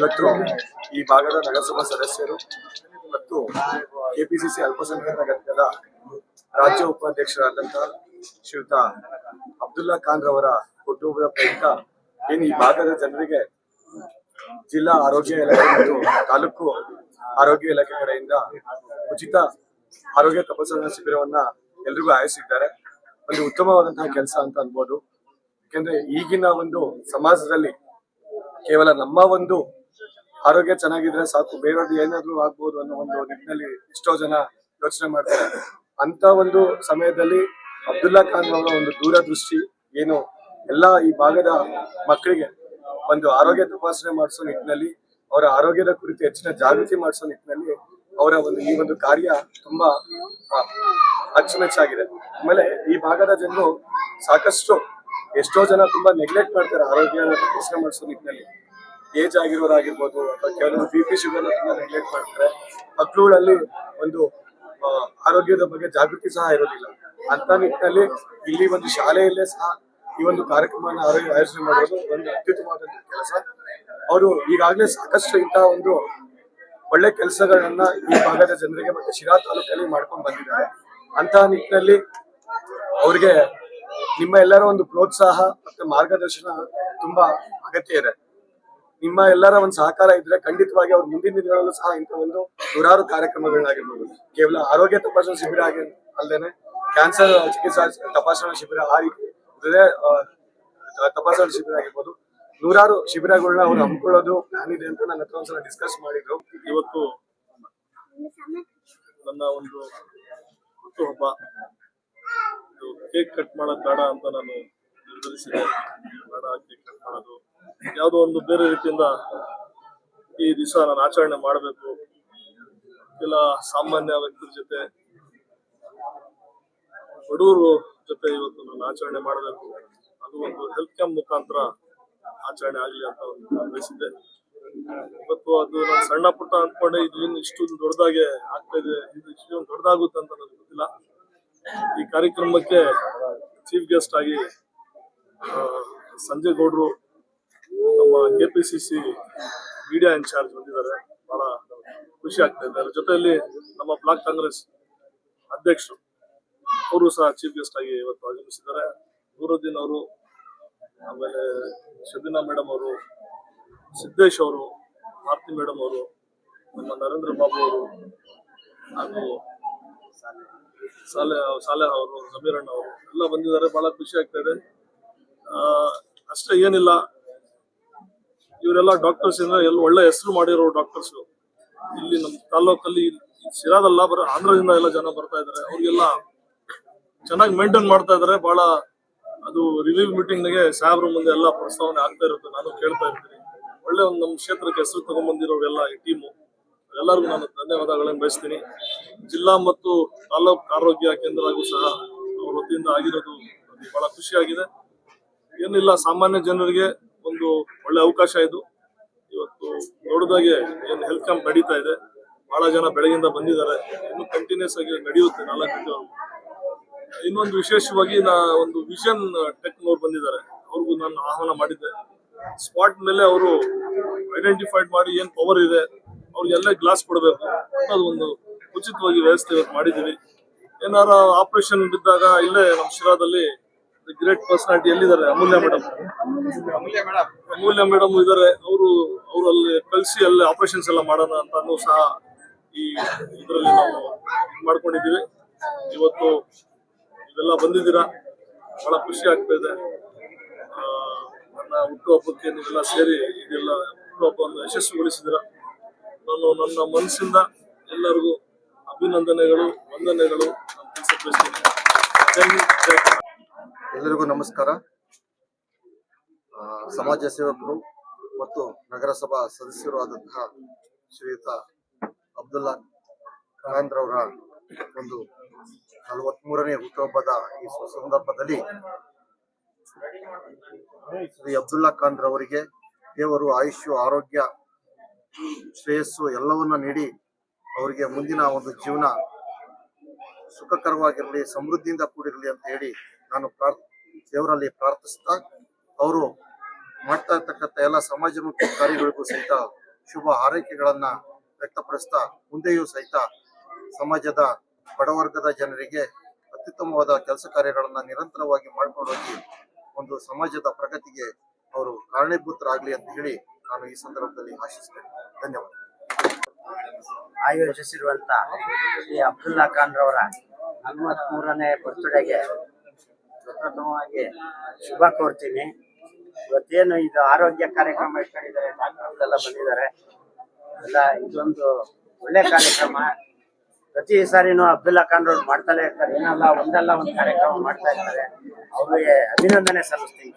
ಇವತ್ತು ಈ ಭಾಗದ ನಗರಸಭಾ ಸದಸ್ಯರು ಮತ್ತು ಕೆಪಿಸಿಸಿ ಅಲ್ಪಸಂಖ್ಯಾತ ಘಟಕದ ರಾಜ್ಯ ಉಪಾಧ್ಯಕ್ಷರಾದಂತಹ ಶ್ರೀಯುತ ಅಬ್ದುಲ್ಲಾ ಖಾನ್ ರವರ ಹುಟ್ಟುಹಬ್ಬದ ಪ್ರಯುಕ್ತ ಏನು ಈ ಭಾಗದ ಜನರಿಗೆ ಜಿಲ್ಲಾ ಆರೋಗ್ಯ ಇಲಾಖೆ ಮತ್ತು ತಾಲೂಕು ಆರೋಗ್ಯ ಇಲಾಖೆ ಕಡೆಯಿಂದ ಉಚಿತ ಆರೋಗ್ಯ ತಪಾಸಣಾ ಶಿಬಿರವನ್ನ ಎಲ್ರಿಗೂ ಆಯೋಜಿಸಿದ್ದಾರೆ. ಒಂದು ಉತ್ತಮವಾದಂತಹ ಕೆಲಸ ಅಂತ ಅನ್ಬೋದು. ಯಾಕೆಂದ್ರೆ ಈಗಿನ ಒಂದು ಸಮಾಜದಲ್ಲಿ ಕೇವಲ ನಮ್ಮ ಒಂದು ಆರೋಗ್ಯ ಚೆನ್ನಾಗಿದ್ರೆ ಸಾಕು. ಬೇರೆಯವ್ರದ್ದು ಏನಾದ್ರು ಆಗ್ಬೋದು ಅನ್ನೋ ಒಂದು ನಿಟ್ಟಿನಲ್ಲಿ ಎಷ್ಟೋ ಜನ ಯೋಚನೆ ಮಾಡ್ತಾರೆ. ಅಂತ ಒಂದು ಸಮಯದಲ್ಲಿ ಅಬ್ದುಲ್ಲಾ ಖಾನ್ ಅವರ ಒಂದು ದೂರದೃಷ್ಟಿ ಏನು? ಎಲ್ಲಾ ಈ ಭಾಗದ ಮಕ್ಕಳಿಗೆ ಒಂದು ಆರೋಗ್ಯ ತಪಾಸಣೆ ಮಾಡಿಸೋ ನಿಟ್ಟಿನಲ್ಲಿ, ಅವರ ಆರೋಗ್ಯದ ಕುರಿತು ಹೆಚ್ಚಿನ ಜಾಗೃತಿ ಮಾಡಿಸೋ ನಿಟ್ಟಿನಲ್ಲಿ ಅವರ ಒಂದು ಈ ಒಂದು ಕಾರ್ಯ ತುಂಬಾ ಅಚ್ಚುಮೆಚ್ಚಾಗಿದೆ. ಆಮೇಲೆ ಈ ಭಾಗದ ಜನರು ಸಾಕಷ್ಟು ಎಷ್ಟೋ ಜನ ತುಂಬಾ ನೆಗ್ಲೆಕ್ಟ್ ಮಾಡ್ತಾರೆ ಆರೋಗ್ಯ ತಪಾಸಣೆ ಮಾಡಿಸೋ ನಿಟ್ಟಿನಲ್ಲಿ. ಏಜ್ ಆಗಿರೋರಾಗಿರ್ಬೋದು ಅಥವಾ ಕೆಲವರು ಬಿ ಪಿ ಶುಗರ್ ತುಂಬಾ ನೆಗ್ಲೆಕ್ಟ್ ಮಾಡ್ತಾರೆ. ಮಕ್ಕಳುಗಳಲ್ಲಿ ಒಂದು ಆರೋಗ್ಯದ ಬಗ್ಗೆ ಜಾಗೃತಿ ಸಹ ಇರೋದಿಲ್ಲ. ಅಂತ ನಿಟ್ಟಿನಲ್ಲಿ ಇಲ್ಲಿ ಒಂದು ಶಾಲೆಯಲ್ಲೇ ಸಹ ಈ ಒಂದು ಕಾರ್ಯಕ್ರಮನ ಆರೋಗ್ಯ ಆಯೋಜನೆ ಮಾಡೋದು ಒಂದು ಅತ್ಯುತ್ತಮವಾದಂತ ಕೆಲಸ. ಅವರು ಈಗಾಗಲೇ ಸಾಕಷ್ಟು ಇಂತಹ ಒಂದು ಒಳ್ಳೆ ಕೆಲಸಗಳನ್ನ ಈ ಭಾಗದ ಜನರಿಗೆ ಮತ್ತೆ ಶಿರಾ ತಾಲೂಕಲ್ಲಿ ಮಾಡ್ಕೊಂಡು ಬಂದಿದ್ದಾರೆ. ಅಂತಹ ನಿಟ್ಟಿನಲ್ಲಿ ಅವ್ರಿಗೆ ನಿಮ್ಮ ಎಲ್ಲರ ಒಂದು ಪ್ರೋತ್ಸಾಹ ಮತ್ತೆ ಮಾರ್ಗದರ್ಶನ ತುಂಬಾ ಅಗತ್ಯ ಇದೆ. ನಿಮ್ಮ ಎಲ್ಲರ ಒಂದು ಸಹಕಾರ ಇದ್ರೆ ಖಂಡಿತವಾಗಿ ಅವ್ರ ಮುಂದಿನ ದಿನಗಳಲ್ಲೂ ಸಹ ಇಂಥ ಒಂದು ನೂರಾರು ಕಾರ್ಯಕ್ರಮಗಳನ್ನಾಗಿರ್ಬೋದು ಕೇವಲ ಆರೋಗ್ಯ ತಪಾಸಣಾ ಶಿಬಿರ ಆಗಿ ಅಲ್ಲದೇನೆ ಕ್ಯಾನ್ಸರ್ ಚಿಕಿತ್ಸಾ ತಪಾಸಣಾ ಶಿಬಿರ ಆ ರೀತಿ ತಪಾಸಣಾ ಶಿಬಿರ ಆಗಿರ್ಬೋದು. ನೂರಾರು ಶಿಬಿರಗಳನ್ನ ಅವ್ರು ಹಮ್ಮಿಕೊಳ್ಳೋದು ಪ್ಲಾನ್ ಇದೆ ಅಂತ ನನ್ನ ಹತ್ರ ಒಂದ್ಸಲ ಡಿಸ್ಕಸ್ ಮಾಡಿದ್ರು. ಇವತ್ತು ನನ್ನ ಒಂದು ಹುಟ್ಟುಹಬ್ಬ ಕೇಕ್ ಕಟ್ ಮಾಡೋದು ಬೇಡ ಅಂತ ನಾನು ನಿರ್ಧರಿಸಿದೆ. ಬೇಡ ಕೇಕ್ ಕಟ್ ಮಾಡೋದು. ಯಾವುದೋ ಒಂದು ಬೇರೆ ರೀತಿಯಿಂದ ಈ ದಿವಸ ನಾನು ಆಚರಣೆ ಮಾಡಬೇಕು. ಇಲ್ಲ ಸಾಮಾನ್ಯ ವ್ಯಕ್ತಿಗಳ ಜೊತೆ ಬಡವರು ಜೊತೆ ಇವತ್ತು ನಾನು ಆಚರಣೆ ಮಾಡಬೇಕು. ಅದು ಒಂದು ಹೆಲ್ತ್ ಕ್ಯಾಂಪ್ ಮುಖಾಂತರ ಆಚರಣೆ ಆಗಲಿ ಅಂತ ಒಂದು ಬಯಸಿದ್ದೆ. ಇವತ್ತು ಅದು ನಾನು ಸಣ್ಣ ಪುಟ್ಟ ಅಂದ್ಕೊಂಡೆ ಇದು ಇನ್ನು ಇಷ್ಟು ದೊಡ್ಡದಾಗೆ ಆಗ್ತಾ ಇದೆ, ಇದು ಇಷ್ಟು ದೊಡ್ಡದಾಗುತ್ತೆ ಅಂತ ನನಗೆ ಗೊತ್ತಿಲ್ಲ. ಈ ಕಾರ್ಯಕ್ರಮಕ್ಕೆ ಚೀಫ್ ಗೆಸ್ಟ್ ಆಗಿ ಸಂಜಯ್ ಗೌಡ್ರು ನಮ್ಮ K P C C media incharge ಬಂದಿದ್ದಾರೆ. ಬಹಳ ಖುಷಿ ಆಗ್ತಾ ಇದೆ. ಅದ್ರ ಜೊತೆಯಲ್ಲಿ ನಮ್ಮ ಬ್ಲಾಕ್ ಕಾಂಗ್ರೆಸ್ ಅಧ್ಯಕ್ಷರು, ಅವರು ಸಹ ಚೀಫ್ ಗೆಸ್ಟ್ ಆಗಿ ಇವತ್ತು ಆಗಮಿಸಿದ್ದಾರೆ. ನೂರುದ್ದೀನ್ ಅವರು, ಆಮೇಲೆ ಶಬೀನಾ ಮೇಡಮ್ ಅವರು, ಸಿದ್ದೇಶ್ ಅವರು, ಆರ್ತಿ ಮೇಡಮ್ ಅವರು, ನಮ್ಮ ನರೇಂದ್ರ ಬಾಬು ಅವರು, ಹಾಗೂ ಸಾಲೆ ಸಾಲೆ ಅವರು ಸಮೀರಣ್ಣ ಅವರು ಎಲ್ಲ ಬಂದಿದ್ದಾರೆ. ಬಹಳ ಖುಷಿ ಆಗ್ತಾ ಇದೆ. ಅಷ್ಟೇ ಏನಿಲ್ಲ. ಇವರೆಲ್ಲ ಡಾಕ್ಟರ್ಸ್ ಇಂದ ಎಲ್ಲ ಒಳ್ಳೆ ಹೆಸರು ಮಾಡಿರೋ ಡಾಕ್ಟರ್ಸ್ ಇಲ್ಲಿ ನಮ್ಮ ತಾಲೂಕಲ್ಲಿ ಸಿರಾದಲ್ಲ ಬರ, ಆಂಧ್ರದಿಂದ ಎಲ್ಲ ಜನ ಬರ್ತಾ ಇದಾರೆ. ಅವ್ರಿಗೆಲ್ಲ ಚೆನ್ನಾಗಿ ಮೇಂಟೈನ್ ಮಾಡ್ತಾ ಇದ್ದಾರೆ ಬಹಳ ಅದು ರಿಲೀವ್ ಮೀಟಿಂಗ್ ನಾಗೆ ಸಾಹೇಬ್ರ ಮುಂದೆ ಎಲ್ಲ ಪ್ರಸ್ತಾವನೆ ಆಗ್ತಾ ಇರುತ್ತೆ ನಾನು ಕೇಳ್ತಾ ಇರ್ತೀನಿ. ಒಳ್ಳೆ ಒಂದು ನಮ್ಮ ಕ್ಷೇತ್ರಕ್ಕೆ ಹೆಸರು ತಗೊಂಡ್ಬಂದಿರೋರೆಲ್ಲ ಈ ಟೀಮು ಎಲ್ಲರಿಗೂ ನಾನು ಧನ್ಯವಾದಗಳನ್ನು ಬಯಸ್ತೀನಿ. ಜಿಲ್ಲಾ ಮತ್ತು ತಾಲೂಕು ಆರೋಗ್ಯ ಕೇಂದ್ರಗೂ ಸಹ ಅವ್ರ ವತಿಯಿಂದ ಆಗಿರೋದು ಬಹಳ ಖುಷಿಯಾಗಿದೆ. ಏನಿಲ್ಲ, ಸಾಮಾನ್ಯ ಜನರಿಗೆ ಒಳ್ಳೆ ಅವಕಾಶ ಇದು. ಇವತ್ತು ದೊಡ್ಡದಾಗಿ ಏನು ಹೆಲ್ತ್ ಕ್ಯಾಂಪ್ ನಡೀತಾ ಇದೆ. ಬಹಳ ಜನ ಬೆಳಗಿಂದ ಬಂದಿದ್ದಾರೆ. ಇನ್ನು ಕಂಟಿನ್ಯೂಸ್ ಆಗಿ ನಡೆಯುತ್ತೆ ನಾಲ್ಕು ಇನ್ನೊಂದು ವಿಶೇಷವಾಗಿ ನಾ ಒಂದು ವಿಷನ್ ಟೆಕ್ನೋರ್ ಬಂದಿದ್ದಾರೆ. ಅವ್ರಿಗೂ ನಾನು ಆಹ್ವಾನ ಮಾಡಿದ್ದೆ. ಸ್ಪಾಟ್ ಮೇಲೆ ಅವರು ಐಡೆಂಟಿಫೈಡ್ ಮಾಡಿ ಏನು ಪವರ್ ಇದೆ, ಅವ್ರಿಗೆಲ್ಲ ಗ್ಲಾಸ್ ಕೊಡಬೇಕು. ಅನ್ನೋದು ಒಂದು ಉಚಿತವಾಗಿ ವ್ಯವಸ್ಥೆ ಇವತ್ತು ಮಾಡಿದ್ದೀವಿ. ಏನಾರ ಆಪರೇಷನ್ ಬಿದ್ದಾಗ ಇಲ್ಲೇ ನಮ್ಮ ಶಿರಾದಲ್ಲಿ ಗ್ರೇಟ್ ಪರ್ಸನಾಲಿಟಿ ಎಲ್ಲಿದ್ದಾರೆ? ಅಮೂಲ್ಯ ಮೇಡಮ್ ಅಮೂಲ್ಯ ಮೇಡಮ್ ಇದಾರೆ. ಅವರು ಅವರು ಅಲ್ಲಿ ಕಳಿಸಿ ಅಲ್ಲಿ ಆಪರೇಷನ್ಸ್ ಎಲ್ಲ ಮಾಡೋಣ ಅಂತಾನು ಸಹ ಈ ಇದರಲ್ಲಿ ನಾವು ಮಾಡ್ಕೊಂಡಿದ್ದೀವಿ. ಇವತ್ತು ಇದೆಲ್ಲ ಬಂದಿದ್ದೀರಾ? ಬಹಳ ಖುಷಿ ಆಗ್ತಾ ಇದೆ. ನನ್ನ ಹುಟ್ಟುಹಬ್ಬಕ್ಕೆ ನೀವೆಲ್ಲ ಸೇರಿ ಇದೆಲ್ಲ ಹುಟ್ಟುಹಬ್ಬವನ್ನು ಯಶಸ್ವಿಗೊಳಿಸಿದ್ದೀರಾ? ನಾನು ನನ್ನ ಮನಸ್ಸಿಂದ ಎಲ್ಲರಿಗೂ ಅಭಿನಂದನೆಗಳು ವಂದನೆಗಳು. ನಾನು ತಿಳಿಸಬಯಸ್ತೀನಿ ಜೈ ಹಿಂದ್, ಜೈ ಕರ್ನಾಟಕ. ಎಲ್ಲರಿಗೂ ನಮಸ್ಕಾರ. ಸಮಾಜ ಸೇವಕರು ಮತ್ತು ನಗರಸಭಾ ಸದಸ್ಯರು ಆದಂತಹ ಶ್ರೀಯುತ ಅಬ್ದುಲ್ಲಾ ಖಾನ್ ರವರ ಒಂದು ನಲವತ್ಮೂರನೇ ಹುಟ್ಟುಹಬ್ಬದ ಈ ಸಂದರ್ಭದಲ್ಲಿ ಶ್ರೀ ಅಬ್ದುಲ್ಲಾ ಖಾನ್ ರವರಿಗೆ ದೇವರು ಆಯುಷ್ಯ, ಆರೋಗ್ಯ, ಶ್ರೇಯಸ್ಸು ಎಲ್ಲವನ್ನ ನೀಡಿ ಅವರಿಗೆ ಮುಂದಿನ ಒಂದು ಜೀವನ ಸುಖಕರವಾಗಿರಲಿ, ಸಮೃದ್ಧಿಯಿಂದ ಕೂಡಿರಲಿ ಅಂತ ಹೇಳಿ ನಾನು ಪ್ರಾರ್, ದೇವರಲ್ಲಿ ಪ್ರಾರ್ಥಿಸ್ತಾ, ಅವರು ಮಾಡ್ತಾ ಇರ್ತಕ್ಕಂಥ ಎಲ್ಲ ಸಮಾಜಮುಖಿ ಕಾರ್ಯಗಳಿಗೂ ಸಹಿತ ಶುಭ ಹಾರೈಕೆಗಳನ್ನ ವ್ಯಕ್ತಪಡಿಸ್ತಾ, ಮುಂದೆಯೂ ಸಹಿತ ಸಮಾಜದ ಬಡವರ್ಗದ ಜನರಿಗೆ ಅತ್ಯುತ್ತಮವಾದ ಕೆಲಸ ಕಾರ್ಯಗಳನ್ನ ನಿರಂತರವಾಗಿ ಮಾಡ್ಕೊಂಡು ಒಂದು ಸಮಾಜದ ಪ್ರಗತಿಗೆ ಅವರು ಕಾರಣೀಭೂತರಾಗಲಿ ಅಂತ ಹೇಳಿ ನಾನು ಈ ಸಂದರ್ಭದಲ್ಲಿ ಆಶಿಸ್ತೇನೆ. ಧನ್ಯವಾದ. ಆಯೋಜಿಸಿರುವಂತ ಶ್ರೀ ಅಬ್ದುಲ್ಲಾ ಖಾನ್ ರವರ ನಲವತ್ತ್ ಮೂರನೇ ಬರ್ತ್ಡೇಗೆ ಪ್ರಪ್ರಥಮವಾಗಿ ಶುಭ ಕೋರ್ತೀನಿ. ಇವತ್ತೇನು ಇದು ಆರೋಗ್ಯ ಕಾರ್ಯಕ್ರಮ ಇಟ್ಕೊಂಡಿದ್ದಾರೆ, ಡಾಕ್ಟರ್ಗಳೆಲ್ಲ ಬಂದಿದ್ದಾರೆ. ಎಲ್ಲ ಇದೊಂದು ಒಳ್ಳೆ ಕಾರ್ಯಕ್ರಮ. ಪ್ರತಿ ಸಾರಿನೂ ಅಬ್ದುಲ್ಲಾ ಖಾನ್ ರೋಡ್ ಮಾಡ್ತಾನೆ ಇರ್ತಾರೆ. ಏನಲ್ಲ ಒಂದಲ್ಲ ಒಂದು ಕಾರ್ಯಕ್ರಮ ಮಾಡ್ತಾ ಇರ್ತಾರೆ ಅವ್ರಿಗೆ ಅಭಿನಂದನೆ ಸಲ್ಲಿಸ್ತೀನಿ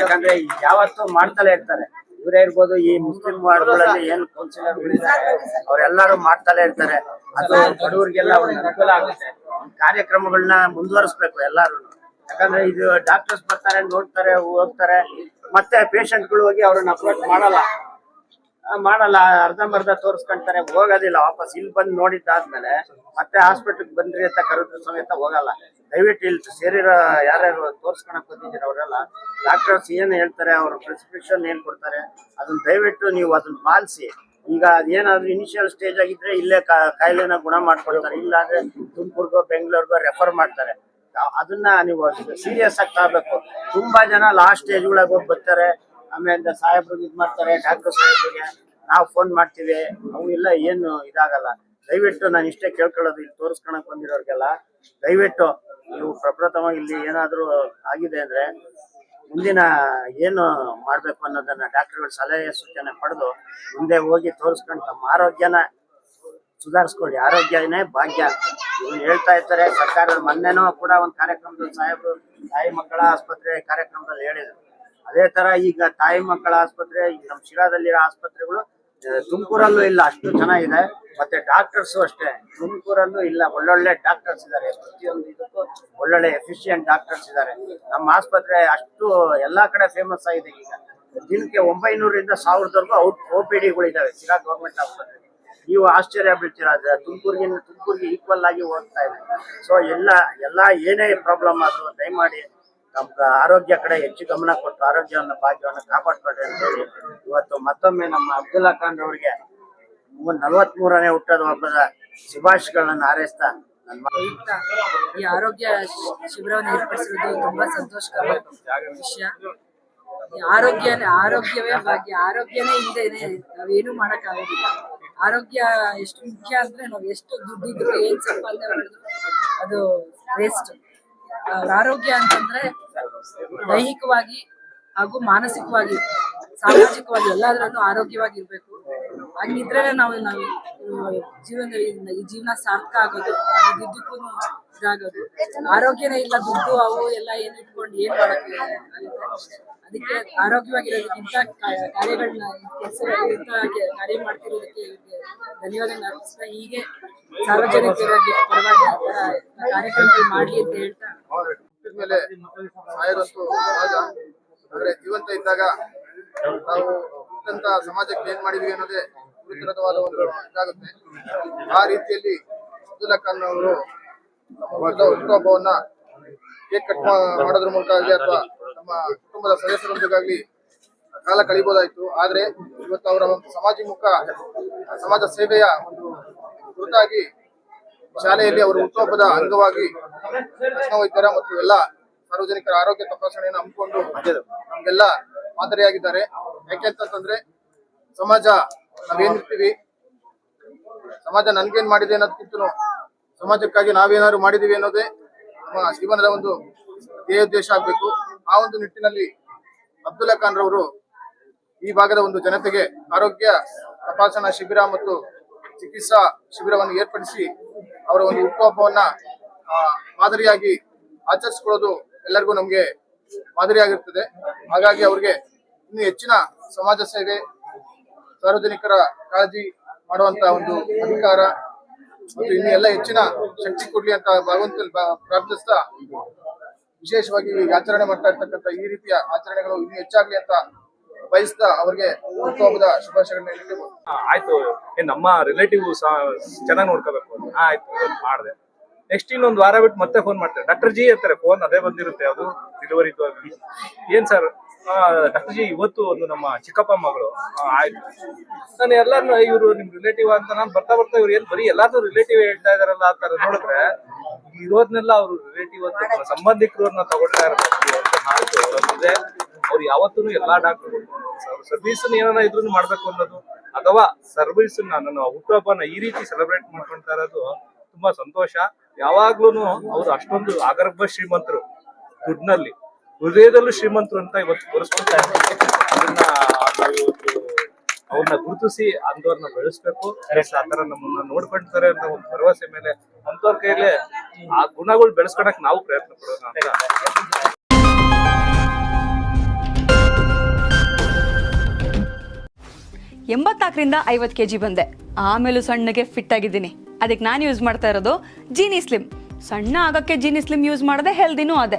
ಯಾಕಂದ್ರೆ ಯಾವತ್ತು ಮಾಡ್ತಾನೆ ಇರ್ತಾರೆ. ಇವರೇ ಇರ್ಬೋದು, ಈ ಮುಸ್ಲಿಂ ವಾರ್ಡ್ಗಳಲ್ಲಿ ಏನು ಕೌನ್ಸಿಲರ್ಗಳಿದ್ದಾರೆ ಅವರೆಲ್ಲರೂ ಮಾಡ್ತಾನೆ ಇರ್ತಾರೆ. ಅದು ಬಡವರಿಗೆಲ್ಲ ಒಂದು ಅನುಕೂಲ ಆಗುತ್ತೆ. ಕಾರ್ಯಕ್ರಮಗಳನ್ನ ಮುಂದುವರಿಸ್ಬೇಕು ಎಲ್ಲಾರು ಯಾಕಂದ್ರೆ ಇದು ಡಾಕ್ಟರ್ಸ್ ಬರ್ತಾರೆ, ನೋಡ್ತಾರೆ ಹೋಗ್ತಾರೆ ಮತ್ತೆ ಪೇಷಂಟ್ಗಳು ಹೋಗಿ ಅವ್ರನ್ನ ಅಪ್ರೋಚ್ ಮಾಡಲ್ಲ. ಮಾಡಲ್ಲ, ಅರ್ಧಂಬರ್ಧ ತೋರಿಸ್ಕೊಂತಾರೆ, ಹೋಗೋದಿಲ್ಲ, ವಾಪಸ್ ಇಲ್ಲಿ ಬಂದು ನೋಡಿದ್ದಾದ್ಮೇಲೆ ಮತ್ತೆ ಹಾಸ್ಪಿಟಲ್ ಬಂದ್ರಿ ಅಂತ ಕರೆದ್ರು ಸಮೇತ ಹೋಗಲ್ಲ. ದಯವಿಟ್ಟು ಇಲ್ಲಿ ಸೇರಿರೋ ಯಾರ್ಯಾರು ತೋರಿಸ್ಕೊಳಕ್ ಬಂದಿದ್ದೀರ ಅವರೆಲ್ಲ ಡಾಕ್ಟರ್ಸ್ ಏನು ಹೇಳ್ತಾರೆ, ಅವ್ರ ಪ್ರಿಸ್ಕ್ರಿಪ್ಷನ್ ಏನ್ ಕೊಡ್ತಾರೆ, ಅದನ್ನ ದಯವಿಟ್ಟು ನೀವು ಅದನ್ನ ಪಾಲಿಸಿ. ಈಗ ಅದೇನಾದ್ರೂ ಇನಿಷಿಯಲ್ ಸ್ಟೇಜ್ ಆಗಿದ್ರೆ ಇಲ್ಲೇ ಕಾಯಿಲೆನ ಗುಣ ಮಾಡ್ಕೊಳ್ತಾರೆ. ಇಲ್ಲ ಅಂದ್ರೆ ತುಮಕೂರ್ಗೋ, ಬೆಂಗಳೂರಿಗೋ ರೆಫರ್ ಮಾಡ್ತಾರೆ. ಅದನ್ನ ನೀವು ಸೀರಿಯಸ್ ಆಗಿ ತಗಬೇಕು ತುಂಬಾ ಜನ ಲಾಸ್ಟ್ ಸ್ಟೇಜ್ ಒಳಗೆ ಹೋಗಿ ಬರ್ತಾರೆ. ಆಮೇಲೆ ಸಾಹೇಬ್ರಿಗೆ ಇದ್ ಮಾಡ್ತಾರೆ ಡಾಕ್ಟರ್ ಸಾಹೇಬ್ರಿಗೆ ನಾವು ಫೋನ್ ಮಾಡ್ತೀವಿ. ಅವು ಇಲ್ಲ ಏನು ಇದಾಗಲ್ಲ. ದಯವಿಟ್ಟು ನಾನು ಇಷ್ಟೇ ಕೇಳ್ಕೊಳ್ಳೋದು, ಇಲ್ಲಿ ತೋರಿಸ್ಕೊಳಕ್ ಬಂದಿರೋರ್ಗೆಲ್ಲ ದಯವಿಟ್ಟು ನೀವು ಪ್ರಪ್ರಥಮ ಇಲ್ಲಿ ಏನಾದ್ರೂ ಆಗಿದೆ ಅಂದ್ರೆ ಮುಂದಿನ ಏನು ಮಾಡಬೇಕು ಅನ್ನೋದನ್ನ ಡಾಕ್ಟರ್ಗಳ ಸಲಹೆ ಸೂಚನೆ ಪಡೆದು ಮುಂದೆ ಹೋಗಿ ತೋರಿಸ್ಕೊಂಡು ತಮ್ಮ ಆರೋಗ್ಯನ ಸುಧಾರಿಸ್ಕೊಳ್ಳಿ. ಆರೋಗ್ಯನೇ ಭಾಗ್ಯ. ಇವ್ರು ಹೇಳ್ತಾ ಇರ್ತಾರೆ ಸರ್ಕಾರದ ಮೊನ್ನೆನೂ ಕೂಡ ಒಂದು ಕಾರ್ಯಕ್ರಮದಲ್ಲಿ ಸಾಹೇಬರು ತಾಯಿ ಮಕ್ಕಳ ಆಸ್ಪತ್ರೆ ಕಾರ್ಯಕ್ರಮದಲ್ಲಿ ಹೇಳಿದರು. ಅದೇ ತರ ಈಗ ತಾಯಿ ಮಕ್ಕಳ ಆಸ್ಪತ್ರೆ, ಈಗ ನಮ್ಮ ಶಿರಾದಲ್ಲಿರೋ ಆಸ್ಪತ್ರೆಗಳು ತುಮಕೂರಲ್ಲೂ ಇಲ್ಲ, ಅಷ್ಟು ಚೆನ್ನಾಗಿದೆ. ಮತ್ತೆ ಡಾಕ್ಟರ್ಸ್ ಅಷ್ಟೇ. ತುಮಕೂರಲ್ಲೂ ಇಲ್ಲ, ಒಳ್ಳೊಳ್ಳೆ ಡಾಕ್ಟರ್ಸ್ ಇದ್ದಾರೆ ಪ್ರತಿಯೊಂದು ಇದಕ್ಕೂ ಒಳ್ಳೊಳ್ಳೆ ಎಫಿಷಿಯಂಟ್ ಡಾಕ್ಟರ್ಸ್ ಇದ್ದಾರೆ ನಮ್ಮ ಆಸ್ಪತ್ರೆ ಅಷ್ಟು ಎಲ್ಲಾ ಕಡೆ ಫೇಮಸ್ ಆಗಿದೆ ಈಗ. ದಿನಕ್ಕೆ ಒಂಬೈನೂರಿಂದ ಸಾವಿರದವರೆಗೂ ಔಟ್ ಓ ಪಿ ಡಿಗಳಿದ್ದಾವೆ ಸಿರಾ ಗೌರ್ಮೆಂಟ್ ಆಸ್ಪತ್ರೆ ನೀವು ಆಶ್ಚರ್ಯ ಬೀಳ್ತೀರಾ ತುಮಕೂರಿಗೆ ತುಮಕೂರಿಗೆ ಈಕ್ವಲ್ ಆಗಿ ಹೋಗ್ತಾ ಇದೆ. ಸೊ ಎಲ್ಲ ಎಲ್ಲ ಏನೇ ಪ್ರಾಬ್ಲಮ್ ಆದ್ರೂ ದಯಮಾಡಿ ಆರೋಗ್ಯ ಕಡೆ ಹೆಚ್ಚು ಗಮನ ಕೊಟ್ಟು ಆರೋಗ್ಯವನ್ನು ಭಾಗ್ಯವನ್ನು ಕಾಪಾಡ್ಕೊಳ್ರಿ ಅಂತ ಇವತ್ತು ಮತ್ತೊಮ್ಮೆ ನಮ್ಮ ಅಬ್ದುಲ್ಲಾ ಖಾನ್ ಅವರಿಗೆ ನಲವತ್ ಮೂರನೇ ಹುಟ್ಟದ ಹಬ್ಬದ ಶುಭಾಶಯಗಳನ್ನು ಹಾರೈಸ್ತಾ ಈ ಆರೋಗ್ಯ ಶಿಬಿರವನ್ನು ಏರ್ಪಡಿಸಿರೋದು ತುಂಬಾ ಸಂತೋಷಕರ ವಿಷಯ. ಆರೋಗ್ಯ ಆರೋಗ್ಯವೇ ಭಾಗ್ಯ. ಆರೋಗ್ಯನೇ ಇಲ್ಲದೆ ನಾವೇನು ಮಾಡೋಕ್ಕಾಗೋದಿಲ್ಲ. ಆರೋಗ್ಯ ಎಷ್ಟು ಮುಖ್ಯ ಅಂದ್ರೆ ನಾವು ಎಷ್ಟು ದುಡ್ಡಿದ್ರು ಏನ್ ಸಂಪಾದನೆ ಮಾಡಿದ್ರು ಅದು ವೇಸ್ಟ್ ಆರೋಗ್ಯ ಅಂತಂದ್ರೆ ದೈಹಿಕವಾಗಿ ಹಾಗೂ ಮಾನಸಿಕವಾಗಿ, ಸಾಮಾಜಿಕವಾಗಿ ಎಲ್ಲಾದ್ರೂನು ಆರೋಗ್ಯವಾಗಿ ಇರ್ಬೇಕು ಹಂಗಿದ್ರೆ ನಾವು ನಾವು ಜೀವನ, ಈ ಜೀವನ ಸಾರ್ಥಕ ಆಗೋದು ದುಡ್ಡಕ್ಕೂ ಇದಾಗೋದು. ಆರೋಗ್ಯನೇ ಇಲ್ಲ, ದುಡ್ಡು ಅವು ಎಲ್ಲ ಏನ್ ಇಟ್ಕೊಂಡು ಏನ್ ಮಾಡಕ್ಕೆ ಅದಕ್ಕೆ ಆರೋಗ್ಯವಾಗಿರೋದಕ್ಕಿಂತ ಕಾರ್ಯಗಳನ್ನ ಕೆಲಸ ಕಾರ್ಯ ಮಾಡ್ತಿರೋದಕ್ಕೆ ಇವ್ರಿಗೆ ಧನ್ಯವಾದ ಅರ್ಪಿಸ್ತಾ ಹೀಗೆ ಸಾರ್ವಜನಿಕರಾಗಿ ಪರವಾಗಿ ಕಾರ್ಯಕ್ರಮಗಳು ಮಾಡ್ಲಿ ಅಂತ ಹೇಳ್ತಾ ಮೇಲೆ ಆದ್ರೆ ಜೀವಂತ ಇದ್ದಾಗ ನಾವು ಇಂತ ಸಮಾಜಕ್ಕೆ ಏನ್ ಮಾಡಿದ್ವಿ ಅನ್ನೋದೇ ವಿಚಿತ್ರವಾದ ಒಂದು ಇದಾಗುತ್ತೆ. ಆ ರೀತಿಯಲ್ಲಿ ಅಬ್ದುಲ್ಲಾ ಖಾನ್ ಅವರು ಹುಟ್ಟುಹಬ್ಬವನ್ನ ಕೇಕ್ ಕಟ್ ಮಾಡೋದ್ರ ಮೂಲಕ ಅಥವಾ ನಮ್ಮ ಕುಟುಂಬದ ಸದಸ್ಯರೊಂದಿಗಾಗ್ಲಿ ಕಾಲ ಕಳಿಬೋದಾಯ್ತು. ಆದ್ರೆ ಇವತ್ತು ಅವರ ಒಂದು ಸಮಾಜಮುಖ ಸಮಾಜ ಸೇವೆಯ ಒಂದು ಗುರುತಾಗಿ ಶಾಲೆಯಲ್ಲಿ ಅವರು ಹುಟ್ಟುಹಬ್ಬದ ಅಂಗವಾಗಿ ವೈದ್ಯರ ಮತ್ತು ಎಲ್ಲ ಸಾರ್ವಜನಿಕರ ಆರೋಗ್ಯ ತಪಾಸಣೆಯನ್ನು ಹಮ್ಮಿಕೊಂಡು ನಮ್ಗೆಲ್ಲ ಮಾದರಿಯಾಗಿದ್ದಾರೆ. ಯಾಕೆಂತಂದ್ರೆ ಸಮಾಜ ನಾವೇನಿರ್ತೀವಿ ಸಮಾಜ ನನ್ಗೇನ್ ಮಾಡಿದೆ ಅನ್ನೋದಕ್ಕಿಂತ ಸಮಾಜಕ್ಕಾಗಿ ನಾವೇನಾದ್ರು ಮಾಡಿದೀವಿ ಅನ್ನೋದೇ ನಮ್ಮ ಜೀವನದ ಒಂದು ಧ್ಯೇಯೋದ್ದೇಶ ಆಗ್ಬೇಕು. ಆ ಒಂದು ನಿಟ್ಟಿನಲ್ಲಿ ಅಬ್ದುಲ್ಲಾ ಖಾನ್ ರವರು ಈ ಭಾಗದ ಒಂದು ಜನತೆಗೆ ಆರೋಗ್ಯ ತಪಾಸಣಾ ಶಿಬಿರ ಮತ್ತು ಚಿಕಿತ್ಸಾ ಶಿಬಿರವನ್ನು ಏರ್ಪಡಿಸಿ ಅವರ ಒಂದು ಹುಟ್ಟುಹಬ್ಬವನ್ನ ಮಾದರಿಯಾಗಿ ಆಚರಿಸಿಕೊಳ್ಳೋದು ಎಲ್ಲರಿಗೂ ನಮ್ಗೆ ಮಾದರಿಯಾಗಿರ್ತದೆ. ಹಾಗಾಗಿ ಅವ್ರಿಗೆ ಇನ್ನು ಹೆಚ್ಚಿನ ಸಮಾಜ ಸೇವೆ, ಸಾರ್ವಜನಿಕರ ಕಾಳಜಿ ಮಾಡುವಂತ ಒಂದು ಅಧಿಕಾರ ಮತ್ತು ಇನ್ನು ಎಲ್ಲ ಹೆಚ್ಚಿನ ಶಕ್ತಿ ಕೊಡ್ಲಿ ಅಂತ ಭಗವಂತ ಪ್ರಾರ್ಥಿಸ್ತಾ ವಿಶೇಷವಾಗಿ ಈ ಆಚರಣೆ ಮಾಡ್ತಾ ಇರ್ತಕ್ಕಂಥ ಈ ರೀತಿಯ ಆಚರಣೆಗಳು ಇನ್ನೂ ಹೆಚ್ಚಾಗ್ಲಿ ಅಂತ ಬಯಸ್ತಾ ಅವರಿಗೆ ಹುಟ್ಟುಹಬ್ಬದ ಶುಭಾಶಯಗಳನ್ನ ಆಯ್ತು. ನಮ್ಮ ರಿಲೇಟಿವ್ ಚೆನ್ನಾಗಿ ನೋಡ್ಕೋಬೇಕು. ಆಯ್ತು. ಮಾಡಿದೆ. ನೆಕ್ಸ್ಟ್ ಇನ್ನೊಂದು ವಾರ ಬಿಟ್ಟು ಮತ್ತೆ ಫೋನ್ ಮಾಡ್ತಾರೆ ಡಾಕ್ಟರ್ ಜಿ ಅಂತಾರೆ ಫೋನ್ ಅದೇ ಬಂದಿರುತ್ತೆ, ಅದು ಡೆಲಿವರಿ ಏನ್ ಸರ್ ಡಾಕ್ಟರ್ ಜಿ ಇವತ್ತು ಒಂದು ನಮ್ಮ ಚಿಕ್ಕಪ್ಪ ಮಗಳು ಆಯ್ತು. ನಾನು ಎಲ್ಲಾರು ಇವರು ನಿಮ್ ರಿಲೇಟಿವ್ ಅಂತ ನಾನು ಬರ್ತಾ ಬರ್ತಾ ಇವ್ರು ಏನ್ ಬರೀ ಎಲ್ಲಾರು ರಿಲೇಟಿವ್ ಹೇಳ್ತಾ ಇದಾರಲ್ಲ ಆ ತರ ನೋಡಿದ್ರೆ, ಇರೋದ್ನೆಲ್ಲ ಅವ್ರು ರಿಲೇಟಿವ್ ಅಂತ ಸಂಬಂಧಿಕರು ಸಂಬಂಧಿಕರನ್ನ ತಗೊಳ್ತಾ ಇರ್ತಾರೆ ಅವ್ರು ಯಾವತ್ತೂ ಎಲ್ಲಾ ಡಾಕ್ಟರ್ ಸರ್ವಿಸ್ ಏನಾರ ಇದ್ರು ಮಾಡ್ಬೇಕು ಅನ್ನೋದು, ಅಥವಾ ಸರ್ವಿಸ್ ನನ್ನ ಹುಟ್ಟುಹಬ್ಬನ ಈ ರೀತಿ ಸೆಲೆಬ್ರೇಟ್ ಮಾಡ್ಕೊಂತಾ ಇರೋದು ತುಂಬಾ ಸಂತೋಷ. ಯಾವಾಗ್ಲೂನು ಅವ್ರು ಅಷ್ಟೊಂದು ಆಗರ್ಭ ಶ್ರೀಮಂತರು ದುಡ್ಡಿನಲ್ಲಿ ಹೃದಯದಲ್ಲೂ ಶ್ರೀಮಂತರು ಅಂತ ಇವತ್ತು ತೋರಿಸ್ಕೊಳ್ತಾ ಇದ್ದಾರೆ. ಅದನ್ನ ಅವ್ರನ್ನ ಗುರುತಿಸಿ ಅಂತವ್ರನ್ನ ಬೆಳೆಸ್ಬೇಕು. ಆ ತರ ನಮ್ಮನ್ನ ನೋಡ್ಕೊಳ್ತಾರೆ ಅಂತ ಒಂದು ಭರವಸೆ ಮೇಲೆ ಅಂತವ್ರ ಕೈಲೇ ಆ ಗುಣಗಳು ಬೆಳೆಸ್ಕೊಳಕ್ ನಾವು ಪ್ರಯತ್ನ ಪಡೋಣ ಅಂತ. ಎಂಬತ್ನಾಲ್ಕರಿಂದ ಐವತ್ತು ಕೆ ಜಿ ಬಂದೆ. ಆಮೇಲೂ ಸಣ್ಣಗೆ ಫಿಟ್ ಆಗಿದ್ದೀನಿ. ಅದಕ್ಕೆ ನಾನು ಯೂಸ್ ಮಾಡ್ತಾ ಇರೋದು ಜೀನಿ ಸ್ಲಿಮ್ ಸಣ್ಣ ಆಗೋಕ್ಕೆ ಜೀನಿ ಸ್ಲಿಮ್ ಯೂಸ್ ಮಾಡಿದೆ ಹೆಲ್ದಿನೂ ಅದೇ.